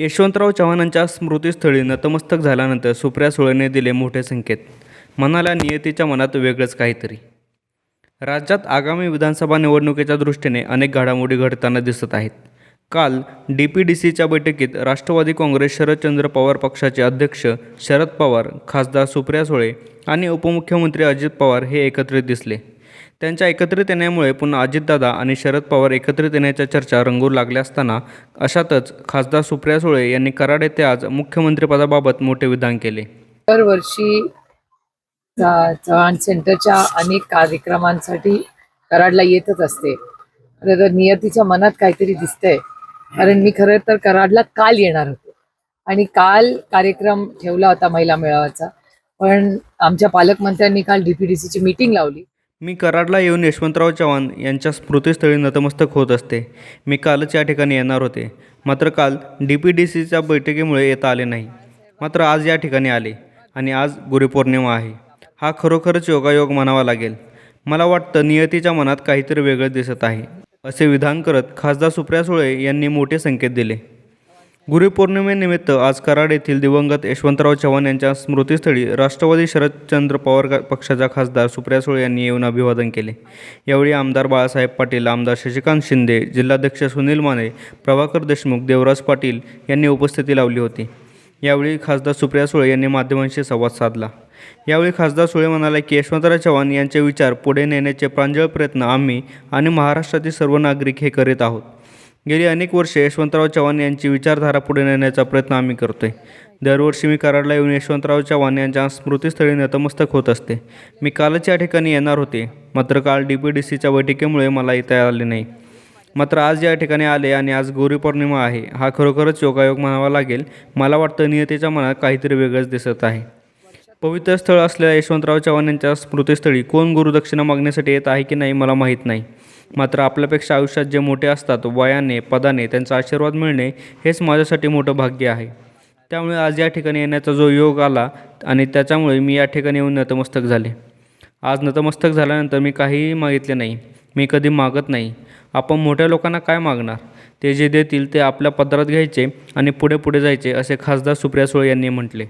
यशवंतराव चव्हाणांच्या स्मृतीस्थळी नतमस्तक झाल्यानंतर सुप्रिया सुळेने दिले मोठे संकेत. मनाला नियतीच्या मनात वेगळंच काहीतरी. राज्यात आगामी विधानसभा निवडणुकीच्या दृष्टीने अनेक घडामोडी घडताना दिसत आहेत. काल डी पी डी सीच्या बैठकीत राष्ट्रवादी काँग्रेस शरदचंद्र पवार पक्षाचे अध्यक्ष शरद पवार खासदार सुप्रिया सुळे आणि उपमुख्यमंत्री अजित पवार हे एकत्रित दिसले. त्यांच्या एकत्रित येण्यामुळे पुन्हा अजितदादा आणि शरद पवार एकत्रित येण्याच्या चर्चा रंगू लागल्या असताना अशातच खासदार सुप्रिया सुळे यांनी कराड येथे आज मुख्यमंत्रीपदाबाबत मोठे विधान केले. दरवर्षी चव्हाण सेंटरच्या अनेक कार्यक्रमांसाठी कराडला येतच असते. तर नियतीच्या मनात काहीतरी दिसतंय. कारण मी खरं तर कराडला काल येणार होते. आणि काल कार्यक्रम ठेवला होता महिला मेळाव्याचा. पण आमच्या पालकमंत्र्यांनी काल डीपीडीसीची मीटिंग लावली. मी कराडला येऊन यशवंतराव चव्हाण यांच्या स्मृतीस्थळी नतमस्तक होत असते. मी कालच या ठिकाणी येणार होते. मात्र काल डी पी डी सीच्या बैठकीमुळे येता आले नाही. मात्र आज या ठिकाणी आले आणि आज गुरुपौर्णिमा आहे. हा खरोखरच योगायोग म्हणावा लागेल. मला वाटतं नियतीच्या मनात काहीतरी वेगळं दिसत आहे. असे विधान करत खासदार सुप्रिया सुळे यांनी मोठे संकेत दिले. गुरुपौर्णिमेनिमित्त आज कराड येथील दिवंगत यशवंतराव चव्हाण यांच्या स्मृतीस्थळी राष्ट्रवादी शरदचंद्र पवार पक्षाच्या खासदार सुप्रिया सुळे यांनी येऊन अभिवादन केले. यावेळी आमदार बाळासाहेब पाटील आमदार शशिकांत शिंदे जिल्हाध्यक्ष सुनील माने प्रभाकर देशमुख देवराज पाटील यांनी उपस्थिती लावली होती. यावेळी खासदार सुप्रिया सुळे यांनी माध्यमांशी संवाद साधला. यावेळी खासदार सुळे म्हणाले की यशवंतराव चव्हाण यांचे विचार पुढे नेण्याचे प्रांजळ प्रयत्न आम्ही आणि महाराष्ट्रातील सर्व नागरिक हे करीत आहोत. गेली अनेक वर्षे यशवंतराव चव्हाण यांची विचारधारा पुढे नेण्याचा प्रयत्न आम्ही करतोय. दरवर्षी मी कराडला येऊन यशवंतराव चव्हाण यांच्या स्मृतीस्थळी नतमस्तक होत असते. मी कालच या ठिकाणी येणार होते. मात्र काल डी पी डी सीच्या बैठकीमुळे मला येता आले नाही. मात्र आज या ठिकाणी आले आणि आज गुरुपौर्णिमा आहे. हा खरोखरच योगायोग म्हणावा लागेल. मला वाटतं नियतेच्या मनात काहीतरी वेगळंच दिसत आहे. पवित्र स्थळ असलेल्या यशवंतराव चव्हाण यांच्या स्मृतीस्थळी कोण गुरुदक्षिणा मागण्यासाठी येत आहे की नाही मला माहीत नाही. मात्र आपल्यापेक्षा आयुष्यात जे मोठे असतात वयाने पदाने त्यांचा आशीर्वाद मिळणे हेच माझ्यासाठी मोठं भाग्य आहे. त्यामुळे आज या ठिकाणी येण्याचा जो योग आला आणि त्याच्यामुळे मी या ठिकाणी येऊन नतमस्तक झाले. आज नतमस्तक झाल्यानंतर मी काहीही मागितले नाही. मी कधी मागत नाही. आपण मोठ्या लोकांना काय मागणार? ते जे देतील ते आपल्या पदरात घ्यायचे आणि पुढे पुढे जायचे असे खासदार सुप्रिया सुळे यांनी म्हटले.